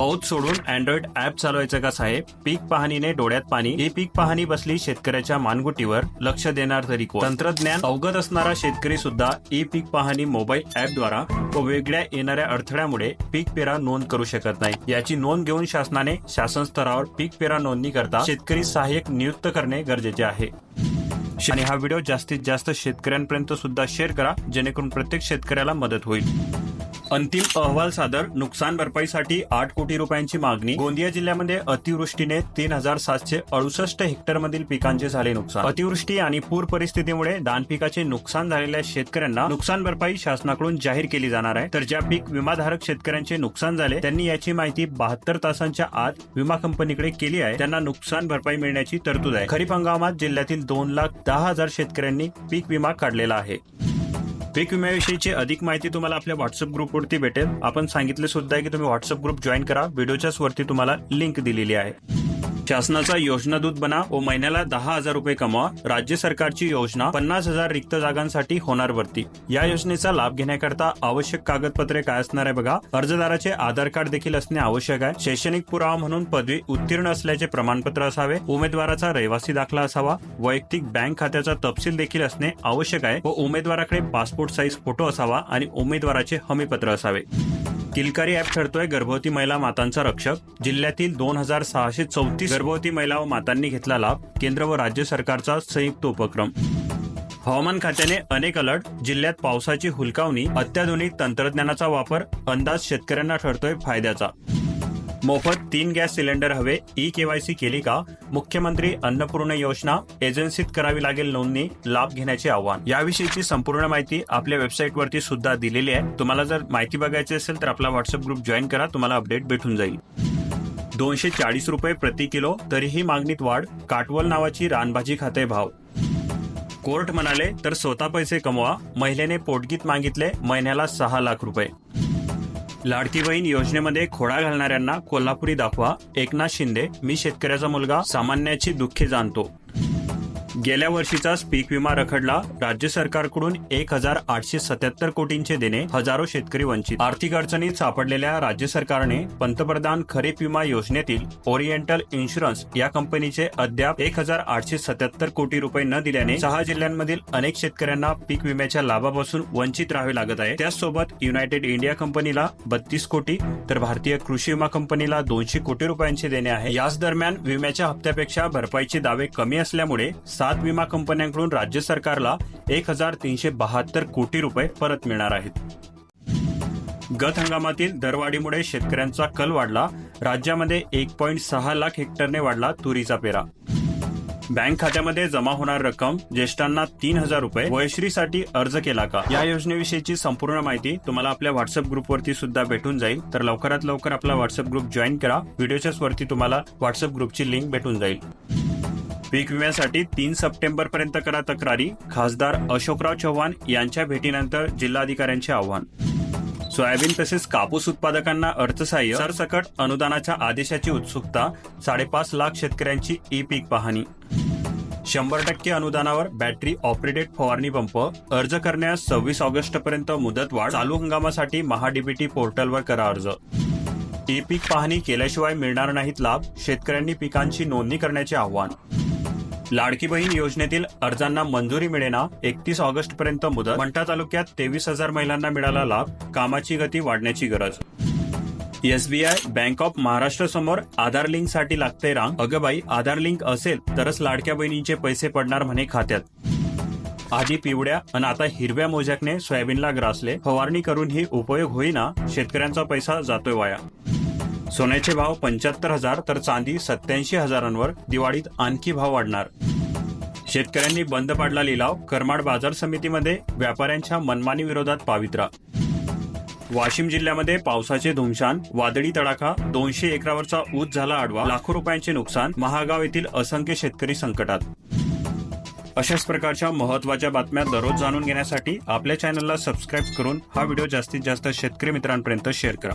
औद सोडून Android app चालवायचं का साहेब? पीक पाहणीने डोळ्यात पाणी. ही पीक पाहणी बसली शेतकऱ्याच्या मानगुटीवर. लक्ष देणार तरी कोण? तंत्रज्ञान अवगत असणारा शेतकरी सुद्धा ई पीक पाहणी मोबाईल ऍप द्वारा व वेगळ्या येणाऱ्या अडथळ्यामुळे पीक पेरा नोंद करू शकत नाही. याची नोंद घेऊन शासनाने शासन स्तरावर पीक पेरा नोंदणी करता शेतकरी सहाय्यक नियुक्त करणे गरजेचे आहे. आणि हा व्हिडिओ जास्तीत जास्त शेतकऱ्यांपर्यंत सुद्धा शेअर करा जेणेकरून प्रत्येक शेतकऱ्याला मदत होईल. अंतिम अहवाल सादर. नुकसान भरपाईसाठी आठ कोटी रुपयांची मागणी. गोंदिया जिल्ह्यामध्ये अतिवृष्टीने तीन हजार सातशे अडुसष्ट हेक्टर मधील पिकांचे झाले नुकसान. अतिवृष्टी आणि पूर परिस्थितीमुळे धान पिकाचे नुकसान झालेल्या शेतकऱ्यांना नुकसान भरपाई शासनाकडून जाहीर केली जाणार आहे. तर ज्या पीक विमाधारक शेतकऱ्यांचे नुकसान झाले त्यांनी याची माहिती बहात्तर तासांच्या आत विमा कंपनीकडे केली आहे. त्यांना नुकसान भरपाई मिळण्याची तरतूद आहे. खरीप हंगामात जिल्ह्यातील दोन लाख दहा हजार शेतकऱ्यांनी पीक विमा काढलेला आहे. पीक विम्याविषयीची अधिक माहिती तुम्हाला आपल्या व्हॉट्सअप ग्रुपवरती भेटेल. आपण सांगितले सुद्धा आहे की तुम्ही व्हॉट्सअप ग्रुप जॉईन करा. व्हिडिओच्याच वरती तुम्हाला लिंक दिलेली आहे. शासनाचा योजना दूत बना व महिन्याला दहा हजार रुपये कमवा. राज्य सरकारची योजना पन्नास हजार रिक्त जागांसाठी होणार भरती. या योजनेचा लाभ घेण्याकरता आवश्यक कागदपत्रे काय असणार आहे बघा. अर्जदाराचे आधार कार्ड देखील असणे आवश्यक आहे. शैक्षणिक पुरावा म्हणून पदवी उत्तीर्ण असल्याचे प्रमाणपत्र असावे. उमेदवाराचा रहिवासी दाखला असावा. वैयक्तिक बँक खात्याचा तपशील देखील असणे आवश्यक आहे व उमेदवाराकडे पासपोर्ट साईज फोटो असावा आणि उमेदवाराचे हमीपत्र असावे. किलकारी ऍप ठरतोय गर्भवती महिला मातांचा रक्षक. जिल्ह्यातील दोन हजार सहाशे चौतीस गर्भवती महिला व मातांनी घेतला लाभ केंद्र व राज्य सरकारचा संयुक्त उपक्रम. हवामान खात्याने अनेक अलर्ट जिल्ह्यात पावसाची हुलकावणी अत्याधुनिक तंत्रज्ञानाचा वापर अंदाज शेतकऱ्यांना ठरतोय फायद्याचा. मोफत तीन गॅस सिलेंडर हवे. ई केवायसी केली का? मुख्यमंत्री अन्नपूर्ण योजना एजन्सीत करावी लागेल नोंदणी लाभ घेण्याचे आव्हान. याविषयीची संपूर्ण माहिती आपल्या वेबसाईटवरती सुद्धा दिलेली आहे. तुम्हाला जर माहिती बघायची असेल तर आपला व्हॉट्सअप ग्रुप जॉईन करा. तुम्हाला अपडेट भेटून जाईल. दोनशे चाळीस रुपये प्रति किलो तरीही मागणीत वाढ. काटवल नावाची रानभाजी खाते भाव. कोर्ट म्हणाले तर स्वतः पैसे कमवा. महिलेने पोटगीत मागितले महिन्याला सहा लाख रुपये. लाडकी बहीण योजनेमध्ये खोडा घालणाऱ्यांना कोल्हापुरी दाखवा. एकनाथ शिंदे मी शेतकऱ्याचा मुलगा सामान्याची दुःखी जाणतो. गेल्या वर्षीचाच पीक विमा रखडला. राज्य सरकारकडून एक हजार आठशे सत्याहत्तर कोटींचे देणे हजारो शेतकरी वंचित. आर्थिक अडचणीत सापडलेल्या राज्य सरकारने पंतप्रधान खरीप विमा योजनेतील ओरिएंटल इन्शुरन्स या कंपनीचे अद्याप एक हजार आठशे सत्याहत्तर कोटी रुपये न दिल्याने सहा जिल्ह्यांमधील अनेक शेतकऱ्यांना पीक विम्याच्या लाभापासून वंचित राहावे लागत आहे. त्याचसोबत युनायटेड इंडिया कंपनीला बत्तीस कोटी तर भारतीय कृषी विमा कंपनीला दोनशे कोटी रुपयांचे देणे आहे. याच दरम्यान विम्याच्या हप्त्यापेक्षा भरपाईचे दावे कमी असल्यामुळे सात विमा कंपन्यांकडून राज्य सरकारला एक हजार तीनशे बहात्तर कोटी रुपये परत मिळणार आहेत. गत हंगामातील दरवाढीमुळे शेतकऱ्यांचा कल वाढला. राज्यामध्ये एक पॉईंट सहा लाख हेक्टरने वाढला तुरीचा पेरा. बँक खात्यामध्ये जमा होणार रक्कम ज्येष्ठांना तीन हजार रुपये. वयश्रीसाठी अर्ज केला का? या योजनेविषयीची संपूर्ण माहिती तुम्हाला आपल्या व्हॉट्सअप ग्रुपवरती सुद्धा भेटून जाईल. तर लवकरात लवकर आपला व्हॉट्सअप ग्रुप जॉईन करा. व्हिडिओच्याच वरती तुम्हाला व्हॉट्सअप ग्रुपची लिंक भेटून जाईल. पीक विम्यासाठी तीन सप्टेंबर पर्यंत करा तक्रारी. खासदार अशोकराव चव्हाण यांच्या भेटीनंतर जिल्हाधिकाऱ्यांचे आव्हान. सोयाबीन तसेच कापूस उत्पादकांना अर्थसहाय्य सरसकट अनुदानाच्या आदेशाची उत्सुकता साडेपाच लाख शेतकऱ्यांची ई पीक पाहणी. शंभर टक्के अनुदानावर बॅटरी ऑपरेटेड फवारणी पंप अर्ज करण्यास सव्वीस ऑगस्ट पर्यंत मुदत वाढ चालू हंगामासाठी महाडीबीटी पोर्टलवर करा अर्ज. ई पीक पाहणी केल्याशिवाय मिळणार नाहीत लाभ शेतकऱ्यांनी पिकांची नोंदणी करण्याचे आव्हान. लाडकी बहीण योजनेतील अर्जांना मंजुरी मिळेना एकतीस ऑगस्ट पर्यंत मुदत. मंठा तालुक्यात तेवीस हजार महिलांना मिळाला लाभ. कामाची गती वाढण्याची गरज. एसबीआय बँक ऑफ महाराष्ट्र समोर आधार लिंकसाठी लागते रांग. अगं बाई आधार लिंक असेल तरच लाडक्या बहिणींचे पैसे पडणार म्हणे खात्यात. आधी पिवड्या आणि आता हिरव्या मोजॅकने सोयाबीनला ग्रासले. फवारणी करूनही उपयोग होईना शेतकऱ्यांचा पैसा जातोय वाया. सोन्याचे भाव पंच्याहत्तर हजार तर चांदी सत्याऐंशी हजारांवर दिवाळीत आणखी भाव वाढणार. शेतकऱ्यांनी बंद पाडला लिलाव करमाड बाजार समितीमध्ये व्यापाऱ्यांच्या मनमानी विरोधात पावित्रा. वाशिम जिल्ह्यामध्ये पावसाचे धुमशान वादळी तडाखा दोनशे एकरावरचा ऊस झाला आडवा लाखो रुपयांचे नुकसान महागाव येथील असंख्य शेतकरी संकटात. अशाच प्रकारच्या महत्त्वाच्या बातम्या दररोज जाणून घेण्यासाठी आपल्या चॅनलला सबस्क्राईब करून हा व्हिडिओ जास्तीत जास्त शेतकरी मित्रांपर्यंत शेअर करा.